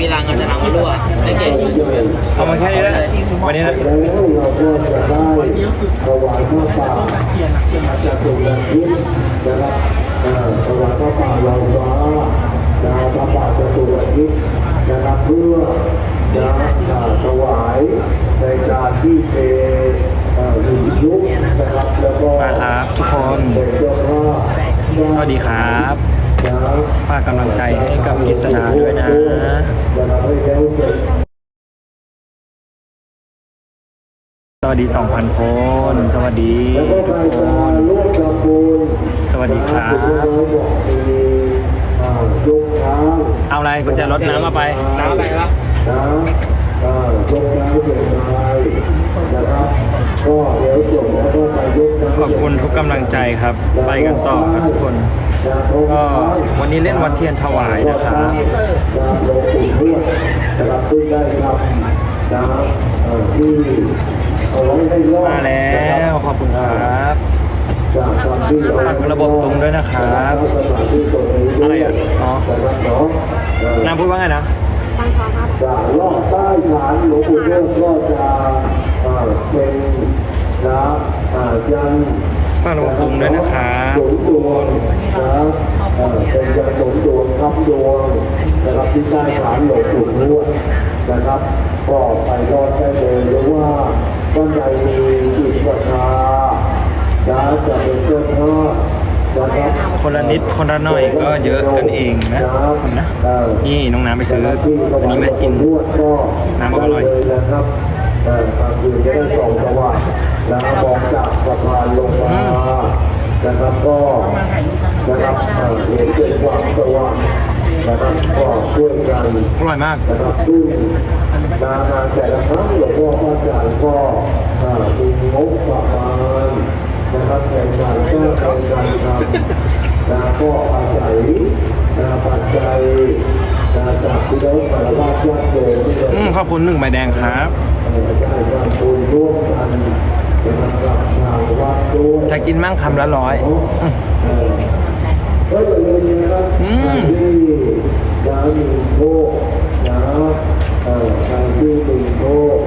มีรังอาจจะรังมันรั่วไม่เก่งเอามาแค่นี้แล้ววันนี้นะแล้วเราก็จะได้ถวายข้าวเปล่าจากตุลาทิพย์นะครับเอ่อถวายข้าวเปล่าเราฟ้านะครับข้าวเปล่าจากตุลาทิพย์นะครับเพื่อจะเอ่อถวายในการที่เทเอ่อหินยุนะครับแล้วก็มาครับทุกคน สวัสดีครับ ฝากกำลังใจให้กับกฤษดาด้วยนะนะครับให้แล้วเสร็จสวัสดี 2,000 คน สวัสดีแล้วก็ทุกการคจะนร่วมทำบุญสวัสดีครับอ่ายกช้างเอาอะไรกุญแจรถน้ำมาไปน้ำไปแล้วนะอ่ายกช้างเสร็จมานะครับก็เดี๋ยวจบแล้วก็ไปยกช้างขอบคุณทุกกำลังใจครับ ไปกันต่อครับทุกคน ก็วันนี้เล่นวัดเทียนถวายนะครับมาแล้วขอบคุณครับจากตอนที่เฝากระบบตรงด้วยนะครับอะไรอะอ๋อนาะเอ่อน้ำพูดว่าไงนะจากรอบใต้ฐานหลวงปู่เทวดก็จะเป็นนะยัน ฝากระบบตรงด้วยนะครับสมดวงนะเอ่อเป็นยันสมดวงทับดวงนะครับที่ใต้ฐานหลวงปู่ทวดนะครับ ก็ไปรอดได้เลยหรือว่าด้านในมีจิตศรัทธานะจะเป็นเจ้าภาพนะครับคนละนิดคนละหน่อยก็เยอะกันเองนะนะนี่น้องน้ำไปซื้ออันนี้แม่กินน้ำอร่อยได้เลย นะครับเอ่อกลางคืนจะได้ส่องสว่างแล้วมองจากสะพานลงมานะครับก็นะครับเห็นเป็นความสว่างนะครับก็ช่วยกันอร่อยมากนะครับซึ่งงานงาแต่ละครั้งหลวงพ่อพระอาจารย์ก็มีงบประมาณนะครับในการสร้างในการทำนะก็อาศัยนะปัจจัยจากที่เราสารวัตรญาติโยมที่เราอืมขอบคุณหนึ่งใบแดงครับ เอ่อได้ทำบุญร่วมกันนะครับกับทางวัดด้วย จะ กินมั่งคำละร้อยเออก็อย่าลืมนะครับอืมที่ร้านมีโชคนะเอ่อใครที่มีโชค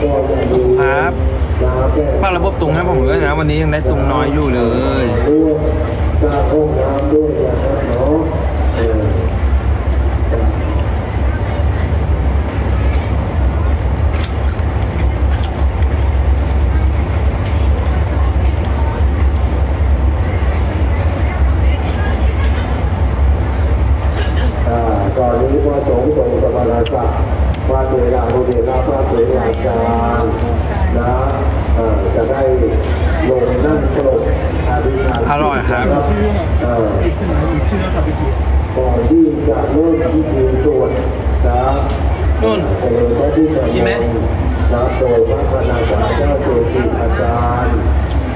ก็อย่าลืมครับนะแก้ฝากระบบตรงให้ผมด้วยนะวันนี้ยังได้ตรงน้อยอยู่เลยร่วมสร้างห้องน้ำด้วยนะครับเนาะเออ อ่าตอนนี้พระสงฆ์ทรงสมณศักดิ์มาเวลาโรงเรียนราพระเวลาการนะเอ่อจะได้ ลงนั่งสลบอธิษฐานอร่อยครับเอ่อก่อนที่จะเริ่มพิธีสวดนะนู่นเออพระที่จะกินไหมนะโดยพระคณาจารย์เจ้าเจติอาจารย์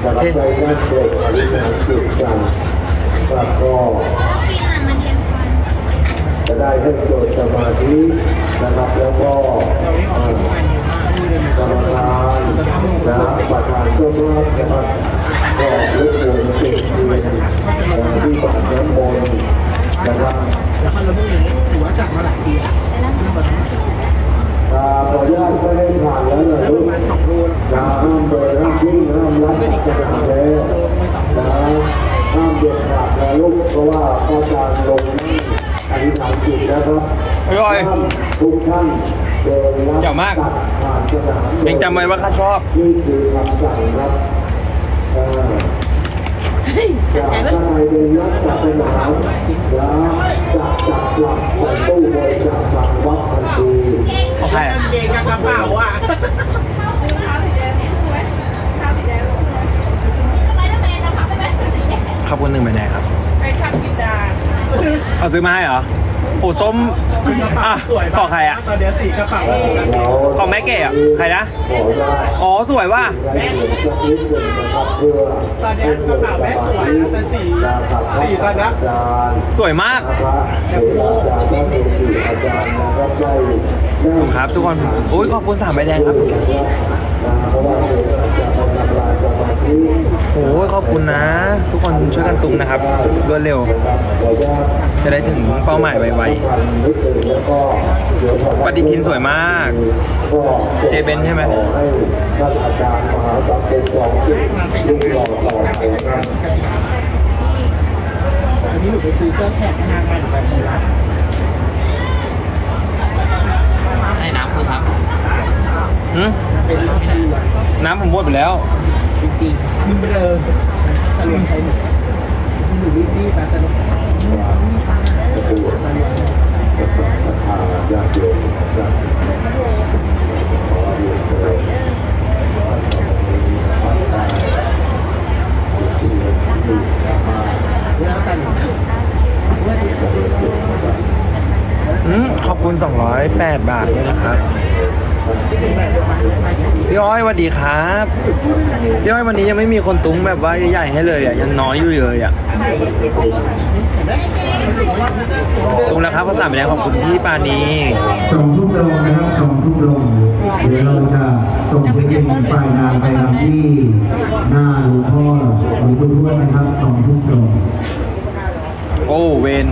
จะรับใจนั่งสลบอธิษฐานจิตกันแล้วก็จะได้ให้เกิดสมาธินะครับแล้วก็เอ่อ กรรมการนะประธานเจ้าภาพนะครับก็รบกวนเก็บเงินที่ฝากน้ำมนต์นะครับอ่าหลายปีแล้วขออนุญาตไม่ให้ผ่านแล้วนะลูกนะห้ามเดินห้ามวิ่งห้ามรับสนามแล้วนะห้ามเด็ดขาดนะลูกเพราะว่าอาจารย์ลงอ ธิษฐานจิตนะครับอร่อยทุกท่านเดินรับเจ๋งมากตัดผ่านสนามเองจำไว้ว่าข้าชอบ นี่คือคำสั่งครับเอ่อจากข้างในเดินรับจากสนามแล้วจับจับหลักใส่ตู้บริจาคหลังวัดทันทีโอเค เกงกับกระเป๋าอะ ขอบคุณหนึ่งใบแดงครับ ไอ้ช่างกินดา เอาซื้อมาให้เหรอโอ้ส้มอะสวยของใครอะตอนเดียวสี่กระเป๋าเอ่อเราของแม่เก๋อะใครนะขอได้อ๋อสวยว่ะได้เสียงสักนิดหนึ่งนะครับเพื่อตอนเนี้ยกระเป๋าแม่สวยนะแต่สีสีตอนเนี้ยอาจารย์สวยมากพระเถราจารย์พระเถรีอาจารย์นะครับได้ได้ขอบคุณครับทุกคนโอ้ยขอบคุณสามใบแดงครับ โอ้ยขอบคุณนะ ทุกคนช่วยกันตุงนะครับรวดเร็ว จะได้ถึงเป้าหมายไวๆปฏิทินสวยมาก เจเบนใช่ไหมท่านอาจารย์มหาสังคมสองจิตยิ่งหล่อต่อไปครับอันนี้หนูไปซื้อเครื่องแข็งนานมาหนูไปโคราชให้น้ำครูครับหืมเป็นรอบที่วั น้ำผมหมดไปแล้ว จริงๆมันเบลอสรุปใช้หนูที่หนูรีบๆมาสรุปญาติโยมญาติขอเรียนเชิญแล้วแต่หนูว่าที่อืมขอบคุณ 208 บาทด้วยนะครับ พี่อ้อยสวัสดีครับ พี่อ้อยวันนี้ยังไม่มีคนตุ้งแบบว่าใหญ่ๆให้เลยอะยังน้อยอยู่เลยอะตุ้งแล้วครับภาษาไปแล้วขอบคุณพี่ปานีส่งทุกโรงนะครับส่งทุกโรงเดี๋ยวเราจะส่งไปยิงปลายนางไปลำที่หน้าหลวงพ่อหลวงปู่ทวดนะครับส่งทุกโรงโอ้เวน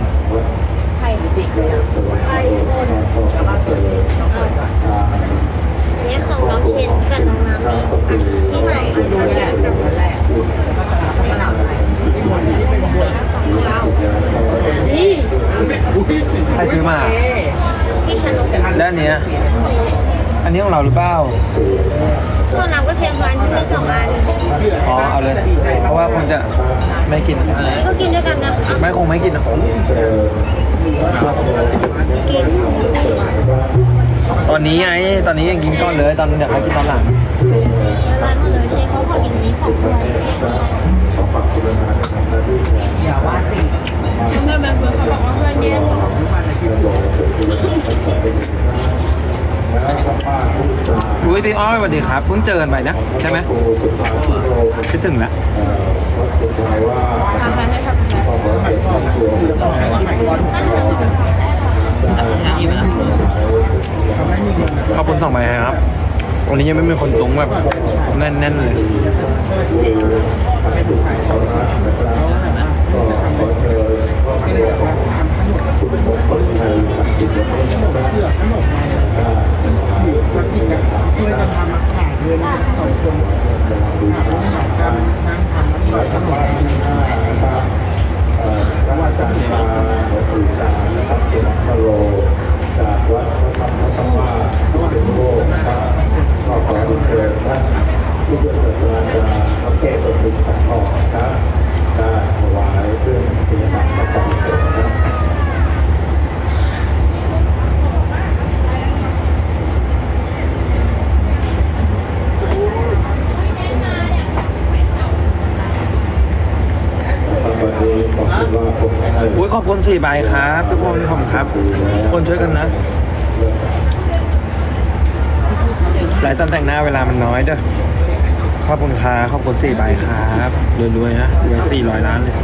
นี่ของน้องเคน กับน้องน้ำนี่ที่ไหนดูแลนี่ใครซื้อมาพี่ชนกด้านเนี้ย อันนี้ของเราหรือเปล่า ส่วนน้ำก็เชียงกันที่มีสองอันอ๋อ เอาเลย เพราะว่าคนจะไม่กิน นี่ก็กินด้วยกันนะ ไม่คงไม่กินหรอกกิน ตอนนี้ไง ตอนนี้ยังกินก้อนเลย ตอนอยากให้กินตอนหลัง ละลายหมดเลยเชฟเขาขอกินนี้ของด้วย อย่าว่าติ แม่แม่เพื่อนเขาบอกว่าเพื่อนแย่ง อุ้ย พี่อ้อยสวัสดีครับเพิ่งเจอกันไปนะ ใช่ไหมคิดถึงแล้วทำอะไรให้ทำอะไรอย่างนี้ไหมล่ะขอบคุณสองใบครับวันนี้ยังไม่มีคนตุ้งแบบแน่นๆเลย มากินกันช่วยกันทำมาขายเลยนะสองคนหาร่วมกันนั่งทำแล้วก็ขนม พระอาจารย์มาหลวงปู่ตานะครับสุนัขโรจากวัดพระธรรมธรรมะที่เป็นโลกนะครับก็ขอเชิญท่านที่จะเกิดราชาพระเกศสุนทรทองนะครับได้ถวายเครื่องเทียนพระกองเสด็จนะครับ อุ้ยขอบคุณสี่ใบครับ ทุกคนขอบครับทุกคนช่วยกันนะ หลายตอนแต่งหน้าเวลามันน้อยเด้อขอบคุณค่ะขอบคุณสี่ใบครับรวยๆนะรวยสี่ร้อยล้านเลย